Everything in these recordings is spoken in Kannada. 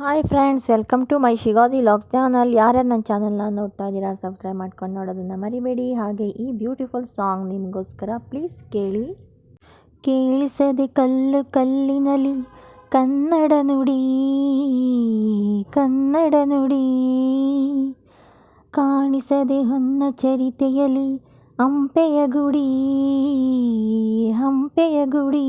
Hi friends, welcome to my ಶಿಗಾದಿ logs channel. ಯಾರ್ಯಾರು ನನ್ನ ಚಾನಲ್ನ ನೋಡ್ತಾ ಇದ್ದೀರಾ, ಸಬ್ಸ್ಕ್ರೈಬ್ ಮಾಡ್ಕೊಂಡು ನೋಡೋದನ್ನು ಮರಿಬೇಡಿ. ಹಾಗೆ ಈ ಬ್ಯೂಟಿಫುಲ್ ಸಾಂಗ್ ನಿಮಗೋಸ್ಕರ ಪ್ಲೀಸ್ ಕೇಳಿ. ಕೇಳಿಸದೆ ಕಲ್ಲು ಕಲ್ಲಿನಲ್ಲಿ ಕನ್ನಡ ನುಡಿ ಕನ್ನಡ ನುಡಿ. ಕಾಣಿಸದೆ ಹೊನ್ನ ಚರಿತೆಯಲಿ ಹಂಪೆಯ ಗುಡಿ ಹಂಪೆಯ ಗುಡಿ.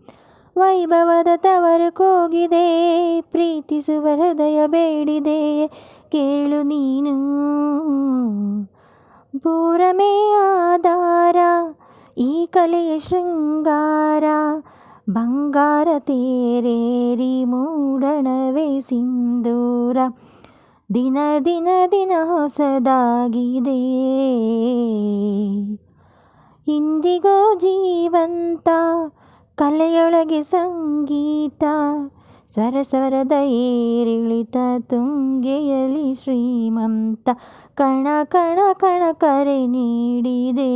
ವೈಭವದ ತವರು ಕೂಗಿದೆ, ಪ್ರೀತಿಸುವ ಹೃದಯ ಬೇಡಿದೆ. ಕೇಳು ನೀನು, ಪೂರಮೇ ಆಧಾರ, ಈ ಕಲೆಯ ಶೃಂಗಾರ, ಬಂಗಾರ ತೇರೇರಿ ಮೂಡಣವೇ ಸಿಂಧೂರ. ದಿನ ದಿನ ದಿನ ಹೊಸದಾಗಿದೆ. ಇಂದಿಗೋ ಜೀವಂತ ಕಲೆಯೊಳಗೆ ಸಂಗೀತ, ಸ್ವರ ಸ್ವರದ ಏರಿಳಿತ, ತುಂಗೆಯಲಿ ಶ್ರೀಮಂತ, ಕಣ ಕಣ ಕಣ ಕರೆ ನೀಡಿದೆ.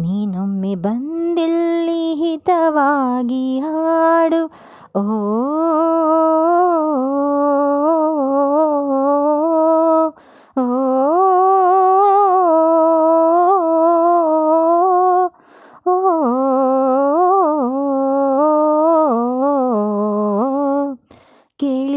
ನೀನೊಮ್ಮೆ ಬಂದಿಲ್ಲಿ ಹಿತವಾಗಿ ಹಾಡು, ಓ ಓ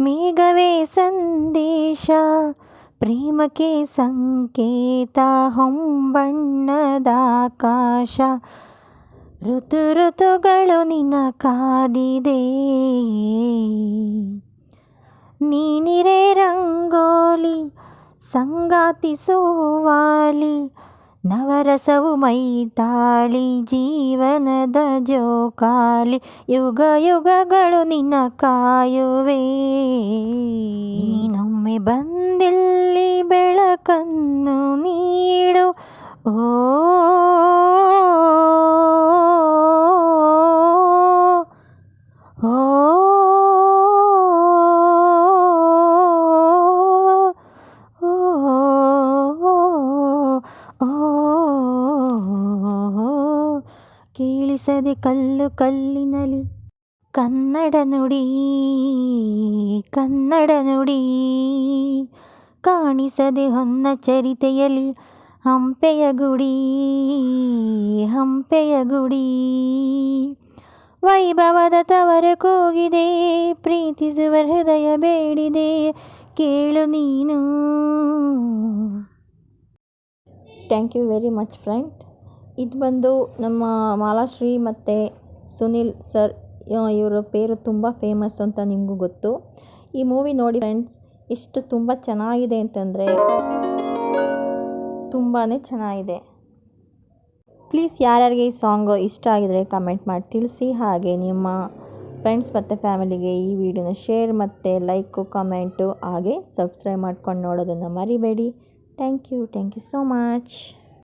ಮೇಘವೇ ಸಂದೇಶ ಪ್ರೇಮಕ್ಕೆ ಸಂಕೇತ ಹೊಂಬಣ್ಣದ ಆಕಾಶ. ಋತು ಋತುಗಳು ನಿನ್ನ ಕಾದಿದೆ. ನೀನಿರೆ ರಂಗೋಲಿ ಸಂಗಾತಿ ಸೋವಾಲಿ ನವರಸವು ಮೈತಾಳಿ ಜೀವನದ ಜೋಕಾಲಿ ಯುಗ ಯುಗಗಳು ನಿನ್ನ ಕಾಯುವೆ. ನೀನೊಮ್ಮೆ ಬಂದಿಲ್ಲಿ ಬೆಳಕನ್ನು ನೀಡು. ಓ ಓ ಕೇಳಿಸದೆ ಕಲ್ಲು ಕಲ್ಲಿನಲಿ ಕನ್ನಡ ನುಡಿ ಕನ್ನಡ ನುಡಿ. ಕಾಣಿಸದೆ ಹೊನ್ನ ಚರಿತೆಯಲಿ ಹಂಪೆಯ ಗುಡಿ ಹಂಪೆಯ ಗುಡಿ. ವೈಭವದ ತವರ ಕೂಗಿದೆ, ಪ್ರೀತಿಸುವ ಹೃದಯ ಬೇಡಿದೆ, ಕೇಳು ನೀನು. Thank you very much friend ಇದು ಬಂದು ನಮ್ಮ ಮಾಲಾಶ್ರೀ ಮತ್ತು ಸುನಿಲ್ ಸರ್ ಇವರ ಪೇರು ತುಂಬ ಫೇಮಸ್ ಅಂತ ನಿಮಗೂ ಗೊತ್ತು. ಈ ಮೂವಿ ನೋಡಿ ಫ್ರೆಂಡ್ಸ್ ಎಷ್ಟು ತುಂಬ ಚೆನ್ನಾಗಿದೆ ಅಂತಂದರೆ ತುಂಬಾ ಚೆನ್ನಾಗಿದೆ. ಪ್ಲೀಸ್ ಯಾರ್ಯಾರಿಗೆ ಈ ಸಾಂಗ್ ಇಷ್ಟ ಆಗಿದರೆ ಕಮೆಂಟ್ ಮಾಡಿ ತಿಳಿಸಿ, ಹಾಗೆ ನಿಮ್ಮ ಫ್ರೆಂಡ್ಸ್ ಮತ್ತು ಫ್ಯಾಮಿಲಿಗೆ ಈ ವಿಡಿಯೋನ ಶೇರ್ ಮತ್ತು ಲೈಕು ಕಮೆಂಟು ಹಾಗೆ ಸಬ್ಸ್ಕ್ರೈಬ್ ಮಾಡ್ಕೊಂಡು ನೋಡೋದನ್ನು ಮರಿಬೇಡಿ. Thank you thank you so much